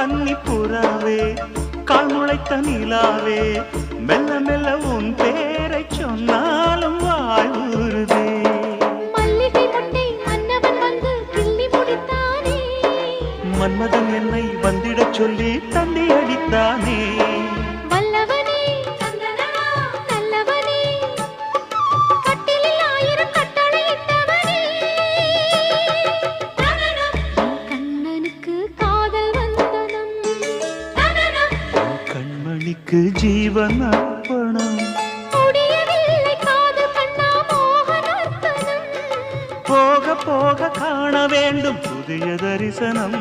கன்னி புறாவே கால் முளைத்த நிலாவே மெல்ல மெல்ல உன் பேரை சொன்னாலும் முடித்தானே. மன்மதன் என்னை வந்திடச் சொல்லி தண்டி அடித்தானே. கண்மணிக்கு ஜீவன் அர்ப்பணம் போக போக காண வேண்டும் புதிய தரிசனம்.